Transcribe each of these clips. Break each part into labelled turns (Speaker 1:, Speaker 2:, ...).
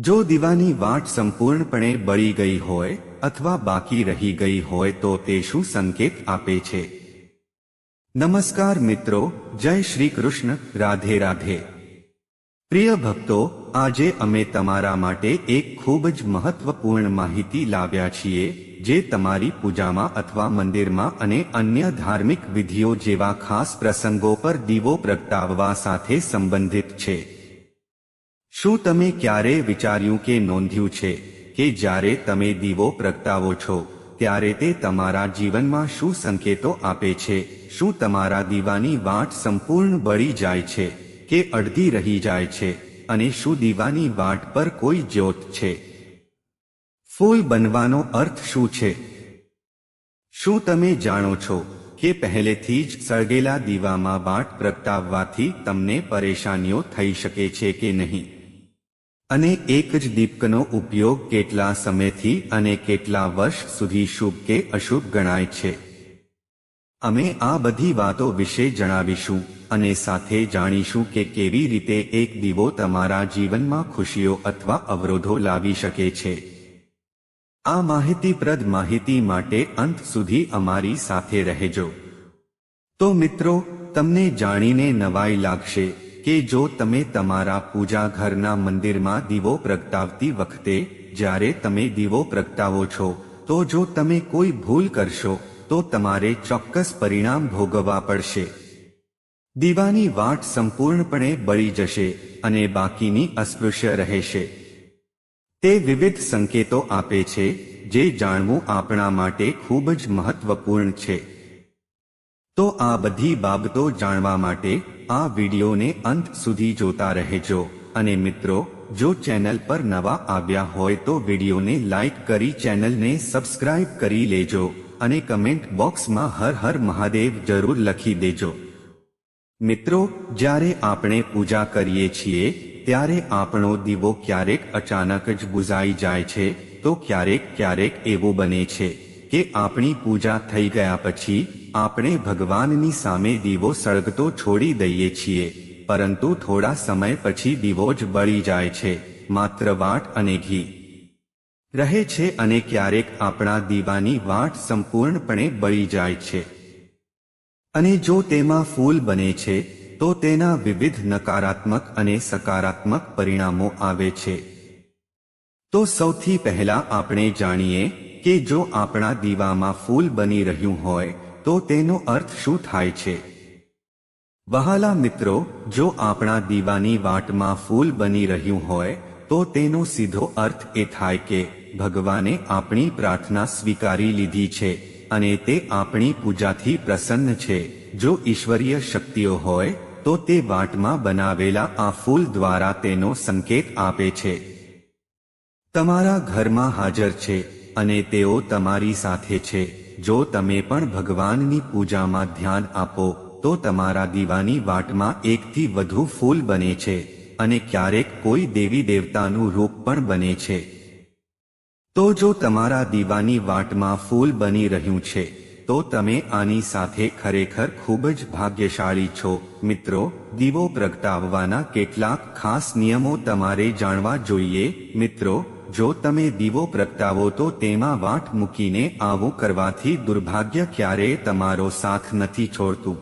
Speaker 1: જો દીવાની વાટ સંપૂર્ણપણે બળી ગઈ હોય અથવા બાકી રહી ગઈ હોય તો તે શું સંકેત આપે છે? નમસ્કાર મિત્રો, જય શ્રી કૃષ્ણ, રાધે રાધે. પ્રિય ભક્તો, આજે અમે તમારા માટે એક ખૂબ જ મહત્વપૂર્ણ માહિતી લાવ્યા છીએ, જે તમારી પૂજામાં અથવા મંદિરમાં અને અન્ય ધાર્મિક વિધિઓ જેવા ખાસ પ્રસંગો પર દીવો પ્રગટાવવા સાથે સંબંધિત છે. શું તમે ક્યારે વિચાર્યું કે નોંધ્યું છે કે જ્યારે તમે દીવો પ્રગટાવો છો, ત્યારે તે તમારા જીવનમાં શું સંકેતો આપે છે? શું તમારા દીવાની વાટ સંપૂર્ણ બળી જાય છે કે અડધી રહી જાય છે? અને શું દીવાની વાટ પર કોઈ જ્યોત છે? ફૂલ બનવાનો અર્થ શું છે? શું તમે જાણો છો કે પહેલેથી જ સળગેલા દીવામાં વાટ પ્રગટાવવાથી તમને પરેશાનીઓ થઈ શકે છે કે નહીં? અને એક જ દીપકનો ઉપયોગ કેટલા સમયથી અને કેટલા વર્ષ સુધી શુભ કે અશુભ ગણાય છે. અમે આ બધી વાતો વિશે જણાવીશું અને સાથે જાણીશું કે કેવી રીતે એક દીવો તમારા જીવનમાં ખુશીઓ અથવા અવરોધો લાવી શકે છે. આ માહિતીપ્રદ માહિતી માટે અંત સુધી અમારી સાથે રહેજો. તો મિત્રો, તમને જાણીને નવાઈ લાગશે. કે જો તમે તમારા પૂજા ઘરના મંદિરમાં દીવો પ્રગટાવતી વખતે જ્યારે તમે દીવો પ્રગટાવો છો, તો જો તમે કોઈ ભૂલ કરશો, તો તમારે ચોક્કસ પરિણામ ભોગવવા પડશે. દીવાની વાટ સંપૂર્ણપણે બળી જશે અને બાકીની અસ્પૃશ્ય રહેશે. તે વિવિધ સંકેતો આપે છે, જે જાણવું આપણા માટે ખૂબ જ મહત્વપૂર્ણ છે. તો આ બધી બાબતો જાણવા માટે આ વિડીયોને અંત સુધી જોતા રહેજો. અને મિત્રો, જો ચેનલ પર નવા આવ્યા હોય તો વિડીયોને લાઇક કરી ચેનલને સબસ્ક્રાઇબ કરી લેજો. અને કમેન્ટ બોક્સમાં હર હર મહાદેવ જરૂર લખી દેજો. મિત્રો, જ્યારે આપણે પૂજા કરીએ છીએ, ત્યારે આપણો દીવો ક્યારેક અચાનક જ બુઝાઈ જાય છે, તો ક્યારેક ક્યારેક એવું બને છે કે આપણી પૂજા થઈ ગયા પછી આપણે ભગવાનની સામે દીવો સળગતો છોડી દઈએ છીએ, પરંતુ થોડા સમય પછી દીવો જ બળી જાય છે, માત્ર વાટ અને ઘી. રહે છે અને ક્યારેક આપણા દીવાની વાટ સંપૂર્ણપણે બળી જાય છે. અને જો તેમાં ફૂલ બને છે, તો તેના વિવિધ નકારાત્મક અને સકારાત્મક પરિણામો આવે છે. તો સૌથી પહેલા આપણે જાણીએ કે જો આપણા દીવામાં ફૂલ બની રહ્યું હોય તો તેનો અર્થ શું થાય છે? વહાલા મિત્રો, જો આપણા દીવાની વાટમાં ફૂલ બની રહ્યું હોય, તો તેનો સીધો અર્થ એ થાય કે, ભગવાને આપણી પ્રાર્થના સ્વીકારી લીધી છે, અને તે આપણી પૂજાથી પ્રસન્ન છે. જો ઈશ્વરીય શક્તિઓ હોય, તો તે વાટમાં બનાવેલા આ ફૂલ દ્વારા તેનો સંકેત આપે છે. તમારા ઘરમાં હાજર છે, અને તેઓ તમારી સાથે છે. જો તમે પણ ભગવાનની પૂજામાં ધ્યાન આપો, તો તમારા દીવાની વાટમાં એકથી વધુ ફૂલ બને છે, અને ક્યારેક કોઈ દેવી દેવતાનું રૂપ પણ બને છે. તો જો તમારા દીવાની વાટમાં ફૂલ બની રહ્યું છે, તો તમે આની સાથે ખરેખર ખૂબ જ ભાગ્યશાળી છો. મિત્રો, દીવો પ્રગટાવવાના કેટલાક ખાસ નિયમો તમારે જાણવા જોઈએ. મિત્રો જો તમે દીવો પ્રગટાવો તો તેમાં વાટ મૂકીને આવું કરવાથી દુર્ભાગ્ય ક્યારેય તમારો સાથ નથી છોડતું.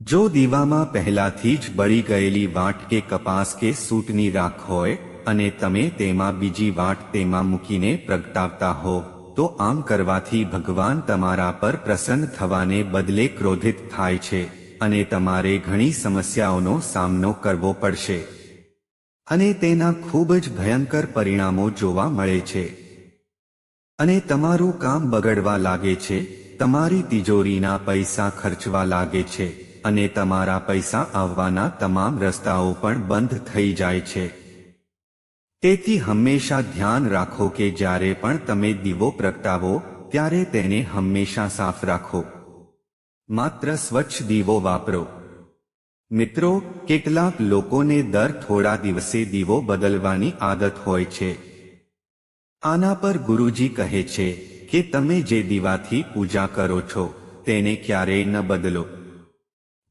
Speaker 1: જો દીવામાં પહેલાથી જ બળી ગયેલી વાટ કે કપાસ કે સૂટની રાખ હોય અને તમે તેમાં બીજી વાટ તેમાં મૂકીને પ્રગટાવતા હો, તો આમ કરવાથી ભગવાન તમારા પર પ્રસન્ન થવાને બદલે ક્રોધિત થાય છે અને તમારે ઘણી સમસ્યાઓનો સામનો કરવો પડશે. અને તેના ખૂબ જ ભયંકર પરિણામો જોવા મળે છે. અને તમારું કામ બગડવા લાગે છે, તમારી તિજોરીના પૈસા ખર્ચવા લાગે છે, અને તમારા પૈસા આવવાના તમામ રસ્તાઓ પણ બંધ થઈ જાય છે. તેથી હંમેશા ધ્યાન રાખો કે જ્યારે પણ તમે દીવો પ્રગટાવો, ત્યારે તેને હંમેશા સાફ રાખો. માત્ર સ્વચ્છ દીવો વાપરો. મિત્રો, કેટલાક લોકોને દર થોડા દિવસે દીવો બદલવાની આદત હોય છે. આના પર ગુરુજી કહે છે કે તમે જે દીવાથી પૂજા કરો છો, તેને ક્યારેય ન બદલો.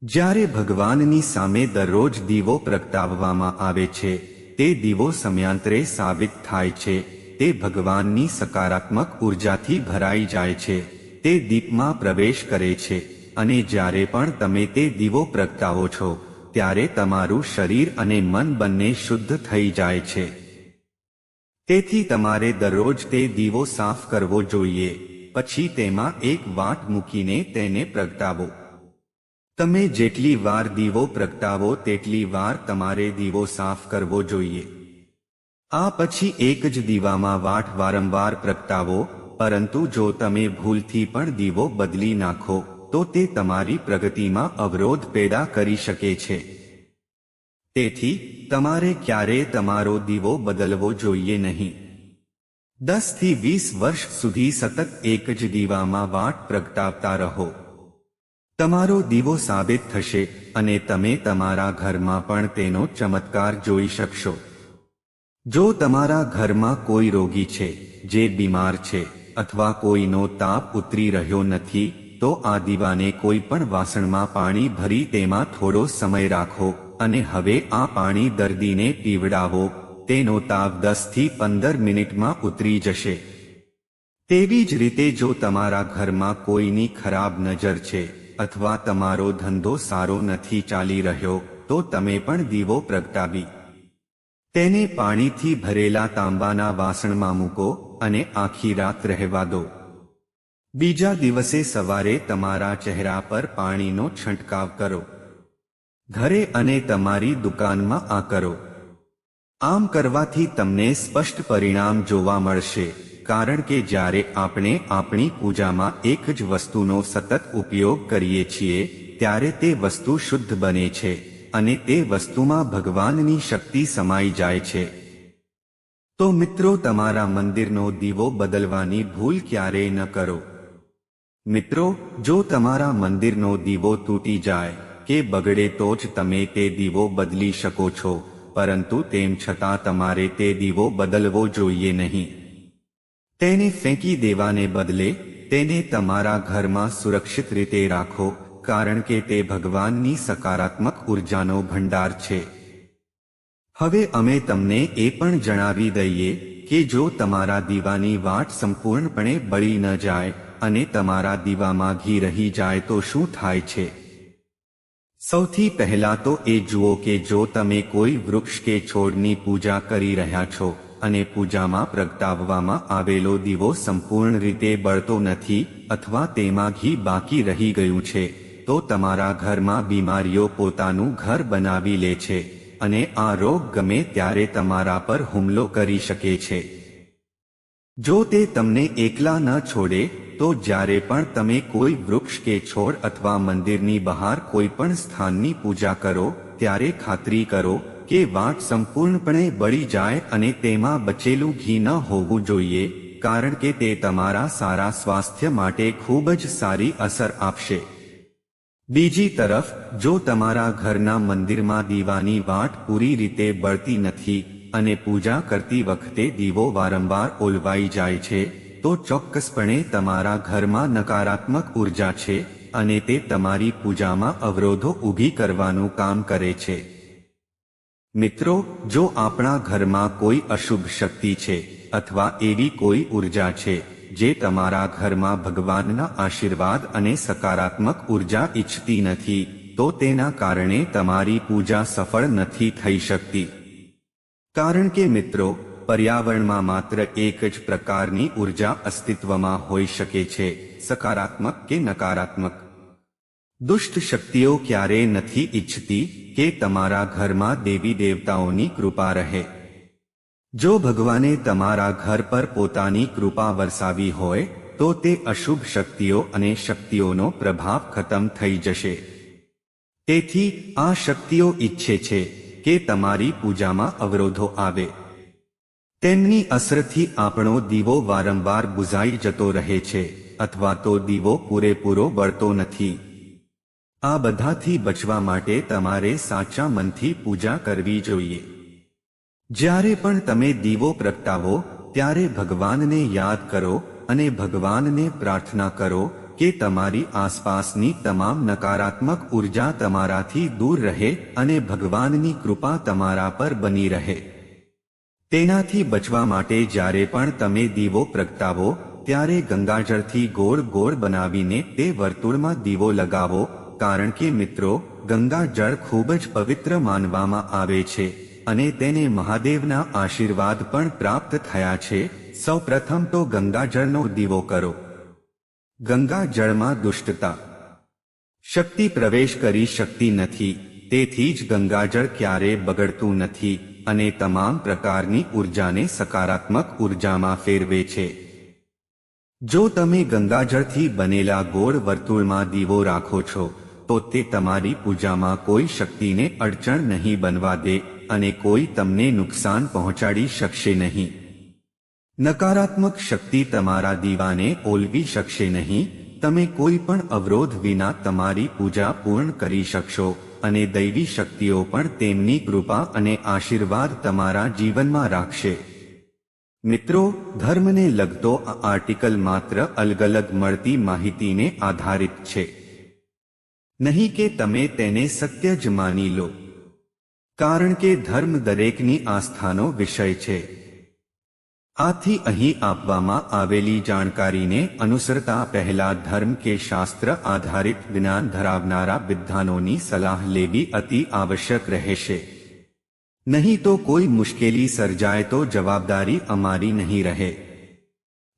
Speaker 1: જ્યારે ભગવાનની સામે દરરોજ દીવો પ્રગટાવવામાં આવે છે, તે દીવો સમયાંતરે સાબિત થાય છે, તે ભગવાનની સકારાત્મક ઉર્જાથી ભરાઈ જાય છે, તે દીપમાં પ્રવેશ કરે છે. અને જ્યારે પણ તમે તે દીવો પ્રગટાવો છો, ત્યારે તમારું શરીર અને મન બંને શુદ્ધ થઈ જાય છે. તેથી તમારે દરરોજ તે દીવો સાફ કરવો જોઈએ. પછી તેમાં એક વાટ મૂકીને તેને પ્રગટાવો. તમે જેટલી વાર દીવો પ્રગટાવો, તેટલી વાર તમારે દીવો સાફ કરવો જોઈએ. આ પછી એક જ દીવામાં વાટ વારંવાર પ્રગટાવો, પરંતુ જો તમે ભૂલથી પણ દીવો બદલી નાખો તો તે તમારી પ્રગતિમાં અવરોધ પેદા કરી શકે છે. તેથી, તમારે ક્યારેય તમારો દીવો બદલવો જોઈએ નહીં. દસથી વીસ વર્ષ સુધી સતત એક જ દીવામાં વાટ પ્રગટાવતા રહો. તમારો દીવો સાબિત થશે અને તમે તમારા ઘરમાં પણ તેનો ચમત્કાર જોઈ શકશો. જો તમારા ઘરમાં કોઈ રોગી છે, જે બીમાર છે, અથવા કોઈનો તાપ ઉતરી રહ્યો નથી તો આ દીવાને કોઈ પણ વાસણમાં પાણી ભરી તેમાં થોડો સમય રાખો અને હવે આ પાણી દર્દીને પીવડાવો. તેનો તાવ દસથી પંદર મિનિટમાં ઉતરી જશે. તેવી જ રીતે જો તમારા ઘરમાં કોઈની ખરાબ નજર છે અથવા તમારો ધંધો સારો નથી ચાલી રહ્યો, તો તમે પણ દીવો પ્રગટાવી. તેને પાણીથી ભરેલા તાંબાના વાસણમાં મૂકો અને આખી રાત રહેવા દો. બીજા દિવસે સવારે તમારા ચહેરા પર પાણીનો છંટકાવ કરો. ઘરે અને તમારી દુકાનમાં આ કરો. આમ કરવાથી તમને સ્પષ્ટ પરિણામ જોવા મળશે, કારણ કે જ્યારે આપણે આપણી પૂજામાં એક જ વસ્તુનો સતત ઉપયોગ કરીએ છીએ, ત્યારે તે વસ્તુ શુદ્ધ બને છે, અને તે વસ્તુમાં ભગવાનની શક્તિ સમાઈ જાય છે. તો મિત્રો, તમારા મંદિરનો દીવો બદલવાની ભૂલ ક્યારેય ન કરો. મિત્રો, જો તમારા મંદિરનો દીવો તૂટી જાય કે બગડે તો જ તમે તે દીવો બદલી શકો છો, પરંતુ તેમ છતાં તમારે તે દીવો બદલવો જોઈએ નહીં. તેને ફેંકી દેવાને બદલે, તેને તમારા ઘરમાં સુરક્ષિત રીતે રાખો, કારણ કે તે ભગવાનની સકારાત્મક ઉર્જાનો ભંડાર છે. હવે અમે તમને એ પણ જણાવી દઈએ કે જો તમારા દીવાની વાટ સંપૂર્ણપણે બળી ન જાય અને તમારા દીવામાં ઘી રહી જાય તો શું થાય છે? સૌથી પહેલા તો એ જુઓ કે જો તમે કોઈ વૃક્ષ કે છોડની પૂજા કરી રહ્યા છો અને પૂજામાં પ્રગટાવવામાં આવેલો દીવો સંપૂર્ણ રીતે બળતો નથી અથવા તેમાં ઘી બાકી રહી ગયું છે, તો તમારા ઘરમાં બીમારીઓ પોતાનું ઘર બનાવી લે છે અને આ રોગ ગમે ત્યારે તમારા પર હુમલો કરી શકે છે. જો તે તમને એકલા ન છોડે તો જ્યારે પણ તમે કોઈ વૃક્ષ કે છોડ અથવા મંદિરની બહાર કોઈ પણ સ્થાનની પૂજા કરો, ત્યારે ખાતરી કરો કે વાટ સંપૂર્ણપણે બળી જાય અને તેમાં બચેલું ઘી ન હોવું જોઈએ, કારણ કે તે તમારા સારા સ્વાસ્થ્ય માટે ખૂબ જ સારી અસર આપશે. બીજી તરફ, જો તમારા ઘરના મંદિરમાં દીવાની વાટ પૂરી રીતે બળતી નથી અને પૂજા કરતી વખતે દીવો વારંવાર ઓલવાઈ જાય છે તો ચોક્કસપણે તમારા ઘરમાં નકારાત્મક ઊર્જા છે અને તે તમારી પૂજામાં અવરોધો ઊભી કરવાનું કામ કરે છે. મિત્રો, જો આપણા ઘરમાં કોઈ અશુભ શક્તિ છે અથવા એવી કોઈ ઊર્જા છે જે તમારા ઘરમાં ભગવાનના આશીર્વાદ અને સકારાત્મક ઊર્જા ઈચ્છતી નથી, તો તેના કારણે તમારી પૂજા સફળ નથી થઈ શકતી. કારણ કે મિત્રો પર્યાવરણમાં માત્ર એક જ પ્રકારની ઊર્જા અસ્તિત્વમાં હોઈ શકે છે, સકારાત્મક કે નકારાત્મક. દુષ્ટ શક્તિઓ ક્યારેય નથી ઈચ્છતી કે તમારા ઘરમાં દેવી દેવતાઓની કૃપા રહે. જો ભગવાને તમારા ઘર પર પોતાની કૃપા વરસાવી હોય, તો તે અશુભ શક્તિઓ અને શક્તિઓનો પ્રભાવ ખતમ થઈ જશે. તેથી આ શક્તિઓ ઈચ્છે છે કે તમારી પૂજામાં અવરોધો આવે. તેમની અસરથી આપણો દીવો વારંવાર બુઝાઈ જતો રહે છે, અથવા તો દીવો પૂરેપૂરો બળતો નથી. આ બધાથી બચવા માટે તમારે સાચા મનથી પૂજા કરવી જોઈએ. જ્યારે પણ તમે દીવો પ્રગટાવો, ત્યારે ભગવાનને યાદ કરો અને ભગવાનને પ્રાર્થના કરો કે તમારી આસપાસની તમામ નકારાત્મક ઊર્જા તમારાથી દૂર રહે અને ભગવાનની કૃપા તમારા પર બની રહે. તેનાથી બચવા માટે જ્યારે પણ તમે દીવો પ્રગટાવો, ત્યારે ગંગાજળથી ગોળ ગોળ બનાવીને તે વર્તુળમાં દીવો લગાવો, કારણ કે મિત્રો, ગંગાજળ ખૂબ જ પવિત્ર માનવામાં આવે છે, અને તેને મહાદેવના આશીર્વાદ પણ પ્રાપ્ત થયા છે. સૌ પ્રથમ તો ગંગાજળનો દીવો કરો. ગંગાજળમાં દુષ્ટતા. શક્તિ પ્રવેશ કરી શકતી નથી, તેથી જ ગંગાજળ ક્યારે બગડતું નથી. અને તમામ પ્રકારની ઉર્જાને સકારાત્મક ઉર્જામાં ફેરવે છે. જો તમે ગંગાજળથી બનેલા ગોળ વર્તુળમાં દીવો રાખો છો, તો તે તમારી પૂજામાં કોઈ શક્તિને અડચણ નહીં બનવા દે અને કોઈ તમને નુકસાન પહોંચાડી શકશે નહીં. નકારાત્મક શક્તિ તમારા દીવાને ઓલવી શકશે નહીં. તમે કોઈ પણ અવરોધ વિના તમારી પૂજા પૂર્ણ કરી શકશો. અને દૈવી શક્તિઓ પણ તેમની કૃપા અને આશીર્વાદ તમારા જીવનમાં રાખશે. મિત્રો, ધર્મને લગતો આ આર્ટિકલ માત્ર અલગ અલગ મળતી માહિતીને આધારિત છે. નહીં કે તમે તેને સત્ય જ માની લો. કારણ કે ધર્મ દરેકની આસ્થાનો વિષય છે. આથી અહીં આપવામાં આવેલી જાણકારીને અનુસરતા પહેલા ધર્મ કે શાસ્ત્ર આધારિત જ્ઞાન ધરાવનારા વિદ્વાનોની સલાહ લેવી અતિ આવશ્યક રહેશે. નહીં તો કોઈ મુશ્કેલી સર્જાય તો જવાબદારી અમારી નહીં રહે.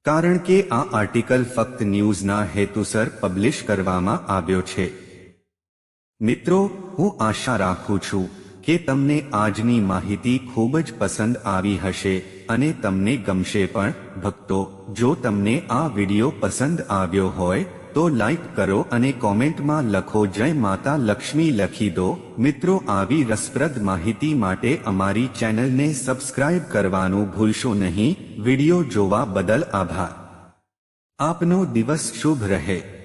Speaker 1: કારણ કે આ આર્ટિકલ ફક્ત ન્યૂઝના હેતુસર પબ્લિશ કરવામાં આવ્યો છે. મિત્રો, હું આશા રાખું છું કે તમને આજની માહિતી ખૂબ જ પસંદ આવી હશે અને તમને ગમશે પણ, ભક્તો, જો તમને આ વિડિયો પસંદ આવ્યો હોય, તો લાઈક કરો અને કોમેન્ટમાં લખો જય માતા લક્ષ્મી લખી દો. મિત્રો, આવી રસપ્રદ માહિતી માટે અમારી ચેનલને સબસ્ક્રાઇબ કરવાનું ભૂલશો નહીં. વિડિયો જોવા બદલ આભાર. આપનો દિવસ શુભ રહે.